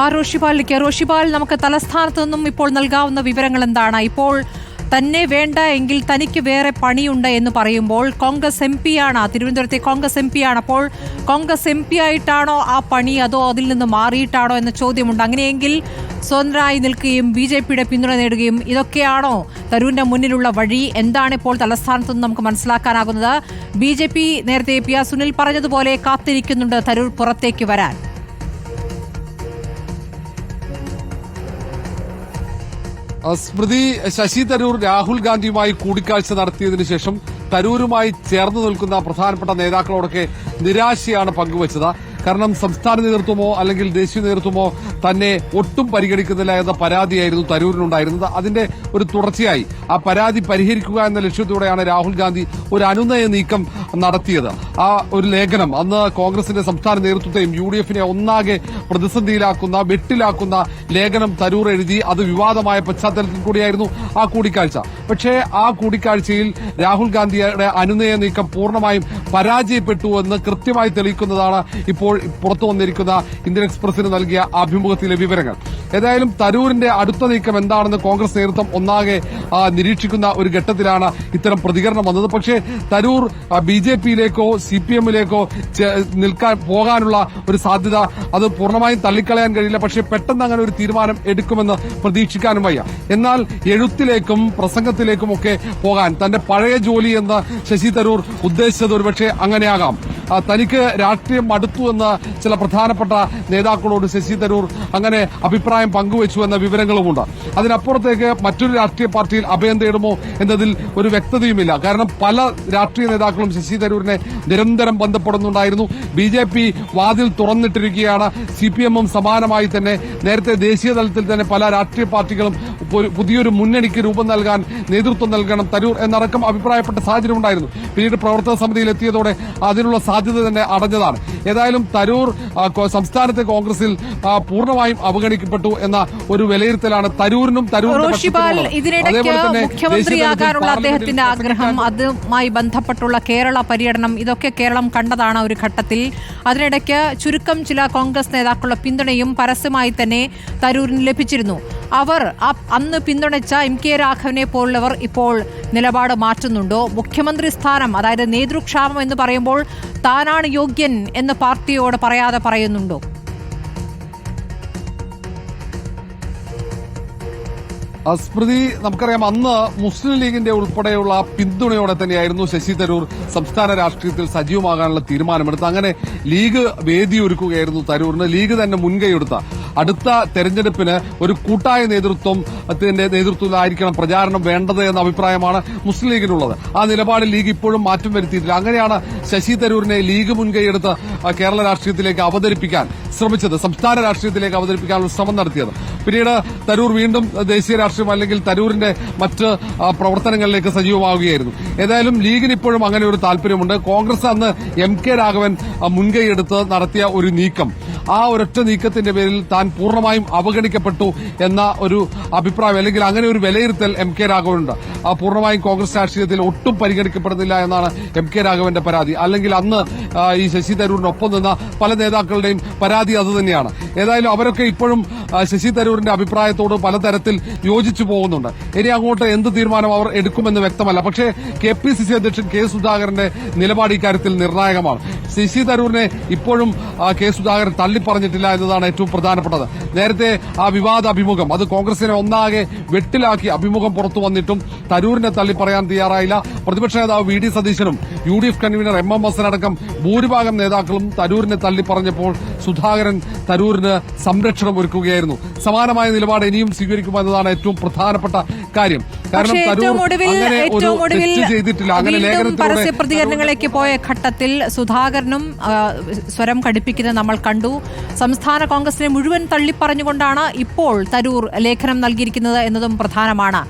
ആ റോഷിപാലിലേക്ക്. റോഷിപാൽ നമുക്ക് തലസ്ഥാനത്ത് നിന്നും ഇപ്പോൾ നൽകാവുന്ന വിവരങ്ങൾ എന്താണ്? ഇപ്പോൾ തന്നെ വേണ്ട എങ്കിൽ തനിക്ക് വേറെ പണിയുണ്ട് എന്ന് പറയുമ്പോൾ കോൺഗ്രസ് എം പി ആണ് തിരുവനന്തപുരത്തെ കോൺഗ്രസ് എം പി ആണ്. അപ്പോൾ കോൺഗ്രസ് എം പി ആയിട്ടാണോ ആ പണി അതോ അതിൽ നിന്ന് മാറിയിട്ടാണോ എന്ന ചോദ്യമുണ്ട്. അങ്ങനെയെങ്കിൽ സ്വതന്ത്രരായി നിൽക്കുകയും ബി ജെ പിയുടെ പിന്തുണ നേടുകയും ഇതൊക്കെയാണോ തരൂരിന്റെ മുന്നിലുള്ള വഴി? എന്താണ് ഇപ്പോൾ തലസ്ഥാനത്ത് നിന്ന് നമുക്ക് മനസ്സിലാക്കാനാകുന്നത്? ബി ജെ പി നേരത്തെ പി ആർ സുനിൽ പറഞ്ഞതുപോലെ കാത്തിരിക്കുന്നുണ്ട് തരൂർ പുറത്തേക്ക് വരാൻ. സ്മൃതി ശശി തരൂർ രാഹുൽ ഗാന്ധിയുമായി കൂടിക്കാഴ്ച നടത്തിയതിനു ശേഷം തരൂരുമായി ചേർന്നു നിൽക്കുന്ന പ്രധാനപ്പെട്ട നേതാക്കളോടൊക്കെ നിരാശയാണ് പങ്കുവച്ചത്. കാരണം സംസ്ഥാന നേതൃത്വമോ അല്ലെങ്കിൽ ദേശീയ നേതൃത്വമോ തന്നെ ഒട്ടും പരിഗണിക്കുന്നില്ല എന്ന പരാതിയായിരുന്നു തരൂരിനുണ്ടായിരുന്നത്. അതിന്റെ ഒരു തുടർച്ചയായി ആ പരാതി പരിഹരിക്കുക എന്ന ലക്ഷ്യത്തോടെയാണ് രാഹുൽ ഗാന്ധി ഒരു അനുനയ നീക്കം നടത്തിയത്. ആ ഒരു ലേഖനം അന്ന് കോൺഗ്രസിന്റെ സംസ്ഥാന നേതൃത്വത്തെയും യു ഡി എഫിനെ ഒന്നാകെ പ്രതിസന്ധിയിലാക്കുന്ന വെട്ടിലാക്കുന്ന ലേഖനം തരൂർ എഴുതി അത് വിവാദമായ പശ്ചാത്തലത്തിൽ കൂടിയായിരുന്നു ആ കൂടിക്കാഴ്ച. പക്ഷേ ആ കൂടിക്കാഴ്ചയിൽ രാഹുൽ ഗാന്ധിയുടെ അനുനയ നീക്കം പൂർണമായും പരാജയപ്പെട്ടു എന്ന് കൃത്യമായി തെളിയിക്കുന്നതാണ് ഇപ്പോൾ പുറത്തു വന്നിരിക്കുന്ന ഇന്ത്യൻ എക്സ്പ്രസിന് നൽകിയ അഭിമുഖത്തിലെ വിവരങ്ങൾ. ഏതായാലും തരൂരിന്റെ അടുത്ത നീക്കം എന്താണെന്ന് കോൺഗ്രസ് നേതൃത്വം ഒന്നാകെ നിരീക്ഷിക്കുന്ന ഒരു ഘട്ടത്തിലാണ് ഇത്തരം പ്രതികരണം വന്നത്. പക്ഷേ തരൂർ ബി ജെ പിയിലേക്കോ സി പി എമ്മിലേക്കോ നിൽക്കാൻ പോകാനുള്ള ഒരു സാധ്യത അത് പൂർണമായും തള്ളിക്കളയാൻ കഴിയില്ല. പക്ഷേ പെട്ടെന്ന് അങ്ങനെ ഒരു തീരുമാനം എടുക്കുമെന്ന് പ്രതീക്ഷിക്കാനും വയ്യ. എന്നാൽ എഴുത്തിലേക്കും പ്രസംഗത്തിലേക്കും ഒക്കെ പോകാൻ തന്റെ പഴയ ജോലി എന്ന് ശശി തരൂർ ഉദ്ദേശിച്ചത് ഒരുപക്ഷെ അങ്ങനെയാകാം. തനിക്ക് രാഷ്ട്രീയം മടുത്തു എന്ന് ചില പ്രധാനപ്പെട്ട നേതാക്കളോട് ശശി തരൂർ അങ്ങനെ അഭിപ്രായം പങ്കുവച്ചു എന്ന വിവരങ്ങളുമുണ്ട്. അതിനപ്പുറത്തേക്ക് മറ്റൊരു രാഷ്ട്രീയ പാർട്ടിയിൽ അഭയം തേടുമോ എന്നതിൽ ഒരു വ്യക്തതയുമില്ല. കാരണം പല രാഷ്ട്രീയ നേതാക്കളും ശശി തരൂരിനെ നിരന്തരം ബന്ധപ്പെടുന്നുണ്ടായിരുന്നു. ബി ജെ പി വാതിൽ തുറന്നിട്ടിരിക്കുകയാണ്. സി പി എമ്മും സമാനമായി തന്നെ നേരത്തെ ദേശീയ തലത്തിൽ തന്നെ പല രാഷ്ട്രീയ പാർട്ടികളും പുതിയൊരു മുന്നണിക്ക് രൂപം നൽകാൻ നേതൃത്വം നൽകണം തരൂർ എന്നടക്കം അഭിപ്രായപ്പെട്ട സാഹചര്യം ഉണ്ടായിരുന്നു. പിന്നീട് പ്രവർത്തക സമിതിയിൽ എത്തിയതോടെ അതിനുള്ള സാധ്യത തന്നെ അടഞ്ഞതാണ്. ഏതായാലും തരൂർ സംസ്ഥാനത്തെ കോൺഗ്രസിൽ പൂർണമായും അവഗണിക്കപ്പെട്ടു. എന്ന ഒരു വിലയിരുത്തലാണ് തരൂരിനും മുഖ്യമന്ത്രിയാകാനുള്ള അദ്ദേഹത്തിന്റെ ആഗ്രഹം അതുമായി ബന്ധപ്പെട്ടുള്ള കേരള പര്യടനം ഇതൊക്കെ കേരളം കണ്ടതാണ് ഒരു ഘട്ടത്തിൽ. അതിനിടയ്ക്ക് ചുരുക്കം ചില കോൺഗ്രസ് നേതാക്കളുടെ പിന്തുണയും പരസ്യമായി തന്നെ തരൂരിന് ലഭിച്ചിരുന്നു. അവർ അന്ന് പിന്തുണച്ച എം കെ രാഘവനെ പോലുള്ളവർ ഇപ്പോൾ നിലപാട് മാറ്റുന്നുണ്ടോ? മുഖ്യമന്ത്രി സ്ഥാനം അതായത് നേതൃക്ഷാമം എന്ന് പറയുമ്പോൾ താനാണ് യോഗ്യൻ എന്ന് പാർട്ടിയോട് പറയാതെ പറയുന്നുണ്ടോ? സ്മൃതി നമുക്കറിയാം അന്ന് മുസ്ലിം ലീഗിന്റെ ഉൾപ്പെടെയുള്ള പിന്തുണയോടെ തന്നെയായിരുന്നു ശശി തരൂർ സംസ്ഥാന രാഷ്ട്രീയത്തിൽ സജീവമാകാനുള്ള തീരുമാനമെടുത്ത് അങ്ങനെ ലീഗ് വേദിയൊരുക്കുകയായിരുന്നു തരൂറിന് ലീഗ് തന്നെ മുൻകൈയെടുത്ത അടുത്ത തെരഞ്ഞെടുപ്പിന് ഒരു കൂട്ടായ നേതൃത്വം നേതൃത്വത്തിലായിരിക്കണം പ്രചാരണം വേണ്ടത് എന്ന അഭിപ്രായമാണ് മുസ്ലിം ലീഗിനുള്ളത്. ആ നിലപാട് ലീഗ് ഇപ്പോഴും മാറ്റം വരുത്തിയിട്ടില്ല. അങ്ങനെയാണ് ശശി തരൂരിനെ ലീഗ് മുൻകൈയെടുത്ത് കേരള രാഷ്ട്രീയത്തിലേക്ക് അവതരിപ്പിക്കാൻ ശ്രമിച്ചത് സംസ്ഥാന രാഷ്ട്രീയത്തിലേക്ക് അവതരിപ്പിക്കാനുള്ള ശ്രമം നടത്തിയത്. പിന്നീട് തരൂർ വീണ്ടും ദേശീയ രാഷ്ട്രീയം അല്ലെങ്കിൽ തരൂരിന്റെ മറ്റ് പ്രവർത്തനങ്ങളിലേക്ക് സജീവമാവുകയായിരുന്നു. ഏതായാലും ലീഗിന് ഇപ്പോഴും അങ്ങനെ ഒരു താല്പര്യമുണ്ട്. കോൺഗ്രസ് അന്ന് എം കെ രാഘവൻ മുൻകൈയെടുത്ത് നടത്തിയ ഒരു നീക്കം. ആ ഒരൊറ്റ നീക്കത്തിന്റെ പേരിൽ താൻ പൂർണമായും അവഗണിക്കപ്പെട്ടു എന്ന ഒരു അഭിപ്രായം അല്ലെങ്കിൽ അങ്ങനെ ഒരു വിലയിരുത്തൽ എം കെ രാഘവനുണ്ട്. പൂർണമായും കോൺഗ്രസ് രാഷ്ട്രീയത്തിൽ ഒട്ടും പരിഗണിക്കപ്പെടുന്നില്ല എന്നാണ് എം കെ രാഘവന്റെ പരാതി. അല്ലെങ്കിൽ അന്ന് ഈ ശശി തരൂരിനൊപ്പം നിന്ന പല നേതാക്കളുടെയും പരാതി അതുതന്നെയാണ് ഏതായാലും അവരൊക്കെ ഇപ്പോഴും ശശി തരൂരിന്റെ അഭിപ്രായത്തോട് പലതരത്തിൽ യോജിച്ചു പോകുന്നുണ്ട്. ഇനി അങ്ങോട്ട് എന്ത് തീരുമാനം അവർ എടുക്കുമെന്ന് വ്യക്തമല്ല. പക്ഷേ കെ പി സി സി അധ്യക്ഷൻ കെ സുധാകരന്റെ നിലപാട് ഇക്കാര്യത്തിൽ നിർണായകമാണ്. ശശി തരൂരിനെ ഇപ്പോഴും കെ സുധാകരൻ തള്ളിപ്പറഞ്ഞിട്ടില്ല എന്നതാണ് ഏറ്റവും പ്രധാനപ്പെട്ടത്. നേരത്തെ ആ വിവാദ അഭിമുഖം അത് കോൺഗ്രസിനെ ഒന്നാകെ വെട്ടിലാക്കി അഭിമുഖം പുറത്തു വന്നിട്ടും തരൂരിനെ തള്ളിപ്പറയാൻ തയ്യാറായില്ല. പ്രതിപക്ഷ നേതാവ് വി ഡി സതീശനും U D F convener M M ഹസനടക്കം ഭൂരിഭാഗം നേതാക്കളും തരൂരിനെ തള്ളിപ്പറഞ്ഞപ്പോൾ സുധാകരൻ തരൂരിന് സംരക്ഷണം ഒരുക്കുകയായിരുന്നു. സമാനമായ നിലപാട് ഇനിയും സ്വീകരിക്കുമെന്നതാണ് ഏറ്റവും പ്രധാനപ്പെട്ട കാര്യം. കാരണം തരൂർ അങ്ങനെ ഒരു തെറ്റ് ചെയ്തിട്ടില്ല. അങ്ങനെ ലേഖനത്തിലൂടെ പരസ്യ പ്രതികരണങ്ങളിലേക്ക് പോയ ഘട്ടത്തിൽ സുധാകരനും സ്വരം കടുപ്പിക്കുന്നത് നമ്മൾ കണ്ടു. സംസ്ഥാന കോൺഗ്രസിനെ മുഴുവൻ തള്ളിപ്പറഞ്ഞുകൊണ്ടാണ് ഇപ്പോൾ തരൂർ ലേഖനം നൽകിയിരിക്കുന്നത് എന്നതും പ്രധാനമാണ്.